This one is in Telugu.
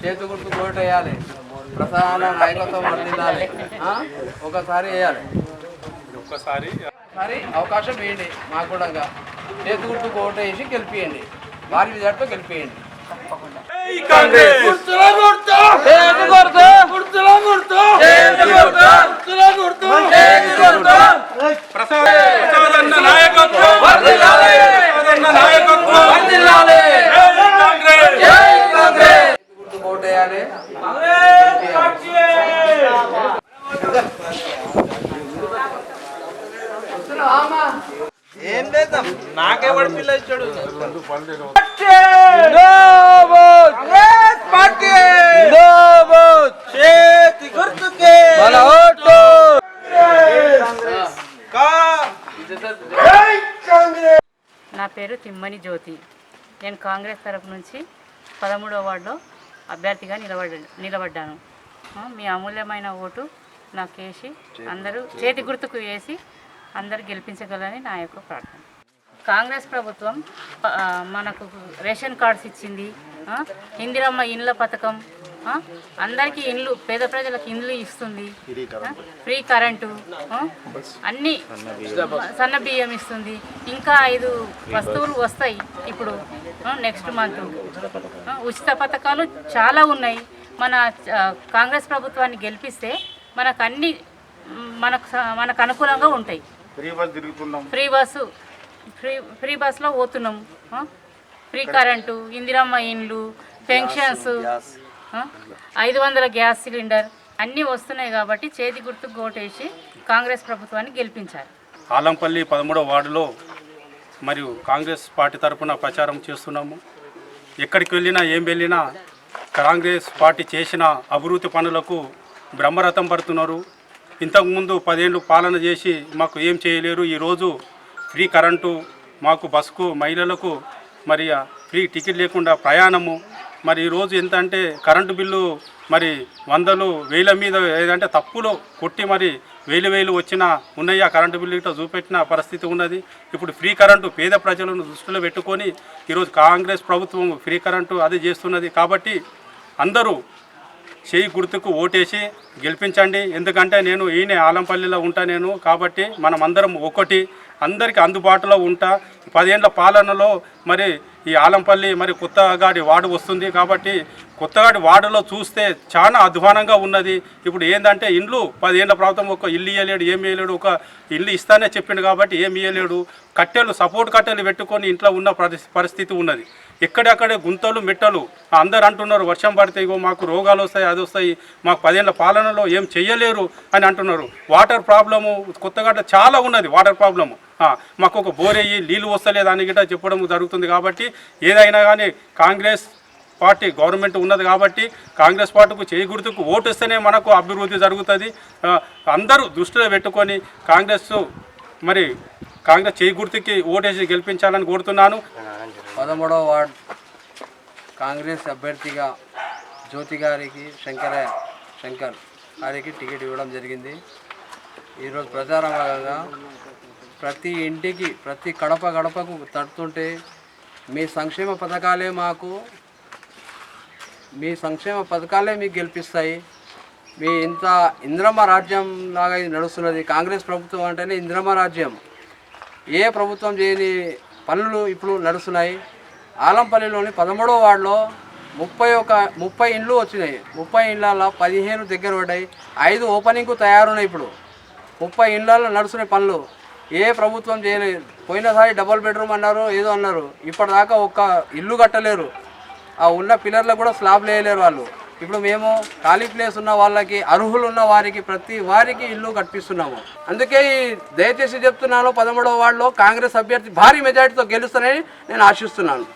చేతు గుర్తు కోట వేయాలి. ప్రసాద నాయకత్వం ఆ? ఒకసారి వేయాలి. ఒక్కసారి. ఒకసారి అవకాశం వేయండి మాకు కూడా చేతు గుర్తు కోట వేసి గెలిపియండి. భారీ విజయాలతో గెలిపియండి. కాంగ్రెస్ చేతు గుర్తు గుర్తులో గుర్తు చేతు గుర్తు గుర్తులో గుర్తు చేతు గుర్తు ప్రసాదన్న నాయకత్వం వర్ధిల్లాలి. ప్రసాదన్న నాయకత్వం వర్ధిల్లాలి. జై కాంగ్రెస్ జై కాంగ్రెస్ గుర్తు కోట వేయాలి పిల్ల ఇచ్చాడు చేతి గుర్తుకే నా పేరు తిమ్మని జ్యోతి. నేను కాంగ్రెస్ తరపు నుంచి పదమూడవ వార్డులో అభ్యర్థిగా నిలబడ నిలబడ్డాను. మీ అమూల్యమైన ఓటు నాకు వేసి అందరూ చేతి గుర్తుకు వేసి అందరూ గెలిపించగలని నా యొక్క ప్రార్థన. కాంగ్రెస్ ప్రభుత్వం మనకు రేషన్ కార్డ్స్ ఇచ్చింది ఇందిరమ్మ ఇండ్ల పథకం అందరికీ ఇండ్లు పేద ప్రజలకు ఇండ్లు ఇస్తుంది ఫ్రీ కరెంటు అన్ని సన్న బియ్యం ఇస్తుంది. ఇంకా ఐదు వస్తువులు వస్తాయి ఇప్పుడు నెక్స్ట్ మంత్ ఉచిత పథకాలు చాలా ఉన్నాయి. మన కాంగ్రెస్ ప్రభుత్వాన్ని గెలిపిస్తే మనకు అన్ని మనకు మనకు అనుకూలంగా ఉంటాయి. ఫ్రీ బస్సు ఫ్రీ ఫ్రీ బస్సులో పోతున్నాం? ఫ్రీ కరెంటు ఇందిరమ్మ ఇండ్లు పెన్షన్స్? ఐదు వందల గ్యాస్ సిలిండర్ అన్నీ వస్తున్నాయి కాబట్టి చేతి గుర్తుకు ఓటేసి కాంగ్రెస్ ప్రభుత్వాన్ని గెలిపించాలి ఆలంపల్లి పదమూడవ వార్డులో మరియు కాంగ్రెస్ పార్టీ తరఫున ప్రచారం చేస్తున్నాము. ఎక్కడికి వెళ్ళినా ఏం వెళ్ళినా కాంగ్రెస్ పార్టీ చేసిన అభివృద్ధి పనులకు బ్రహ్మరథం పడుతున్నారు. ఇంతకుముందు పదేళ్ళు పాలన చేసి మాకు ఏం చేయలేరు. ఈరోజు ఫ్రీ కరెంటు మాకు బస్కు మహిళలకు మరి ఫ్రీ టికెట్ లేకుండా ప్రయాణము. మరి ఈరోజు ఎంత అంటే కరెంటు బిల్లు మరి వందలు వేల మీద ఏదంటే తప్పులో కొట్టి మరి వేలు వేలు వచ్చిన ఉన్నాయా కరెంటు బిల్లు ఇట్లా చూపెట్టిన పరిస్థితి ఉన్నది. ఇప్పుడు ఫ్రీ కరెంటు పేద ప్రజలను దృష్టిలో పెట్టుకొని ఈరోజు కాంగ్రెస్ ప్రభుత్వం ఫ్రీ కరెంటు అది చేస్తున్నది. కాబట్టి అందరూ చేయి గుర్తుకు ఓటేసి గెలిపించండి. ఎందుకంటే నేను ఈయన ఆలంపల్లిలో ఉంటా నేను. కాబట్టి మనం అందరం ఒకటి అందరికీ అందుబాటులో ఉంటా. పదేళ్ళ పాలనలో మరి ఈ ఆలంపల్లి మరి కొత్తగాడి వార్డు వస్తుంది కాబట్టి కొత్తగాడి వార్డులో చూస్తే చాలా అధ్వానంగా ఉన్నది. ఇప్పుడు ఏంటంటే ఇండ్లు పదిహేళ్ళ ప్రభుత్వం ఒక ఇల్లు ఇవ్వలేడు ఏమి ఇవ్వలేడు ఒక ఇల్లు ఇస్తానే చెప్పిండు కాబట్టి ఏమి ఇవ్వలేడు కట్టెలు సపోర్ట్ కట్టెలు పెట్టుకొని ఇంట్లో ఉన్న పరిస్థి- పరిస్థితి ఉన్నది. ఎక్కడెక్కడే గుంతలు మెట్టలు అందరు అంటున్నారు వర్షం పడితే ఇగో మాకు రోగాలు వస్తాయి అది వస్తాయి మాకు పదేళ్ళ పాలనలో ఏం చేయలేరు అని అంటున్నారు. వాటర్ ప్రాబ్లము కొత్తగడ్డ చాలా ఉన్నది వాటర్ ప్రాబ్లము. మాకు ఒక బోర్ అయ్యి నీళ్ళు వస్తలేదని అని గిట్ట చెప్పడం జరుగుతుంది కాబట్టి ఏదైనా కానీ కాంగ్రెస్ పార్టీ గవర్నమెంట్ ఉన్నది కాబట్టి కాంగ్రెస్ పార్టీకు చేయి గుర్తుకు ఓటు ఇస్తేనే మనకు అభివృద్ధి జరుగుతుంది. అందరూ దృష్టిలో పెట్టుకొని కాంగ్రెస్ మరి కాంగ్రెస్ చేయి గుర్తుకి ఓటేసి గెలిపించాలని కోరుతున్నాను. పదమూడవ వార్డ్ కాంగ్రెస్ అభ్యర్థిగా జ్యోతి గారికి శంకర శంకర్ గారికి టికెట్ ఇవ్వడం జరిగింది. ఈరోజు ప్రచారం భాగంగా ప్రతి ఇంటికి ప్రతి గడప గడపకు తడుతుంటే మీ సంక్షేమ పథకాలే మాకు మీ సంక్షేమ పథకాలే మీకు గెలిపిస్తాయి. మీ ఇంత ఇంద్రమ రాజ్యం లాగా ఇది నడుస్తున్నది. కాంగ్రెస్ ప్రభుత్వం అంటేనే ఇంద్రమ రాజ్యం. ఏ ప్రభుత్వం చేయని పనులు ఇప్పుడు నడుస్తున్నాయి. ఆలంపల్లిలోని పదమూడవ వార్డులో ముప్పై ఒక ముప్పై ఇండ్లు వచ్చినాయి. ముప్పై ఇండ్లలో పదిహేను దగ్గర పడ్డాయి. ఐదు ఓపెనింగ్కు తయారున్నాయి ఇప్పుడు. ముప్పై ఇండ్లలో నడుస్తున్నాయి పనులు. ఏ ప్రభుత్వం చేయలేదు పోయినసారి డబుల్ బెడ్రూమ్ అన్నారు ఏదో అన్నారు. ఇప్పటిదాకా ఒక్క ఇల్లు కట్టలేరు. ఆ ఉన్న పిల్లర్లకు కూడా స్లాబ్ వేయలేరు వాళ్ళు. ఇప్పుడు మేము ఖాళీ ప్లేస్ ఉన్న వాళ్ళకి అర్హులు ఉన్న వారికి ప్రతి వారికి ఇల్లు కట్టిస్తున్నాము. అందుకే ఈ దయచేసి చెప్తున్నాను పదమూడవ వార్డులో కాంగ్రెస్ అభ్యర్థి భారీ మెజార్టీతో గెలుస్తానని నేను ఆశిస్తున్నాను.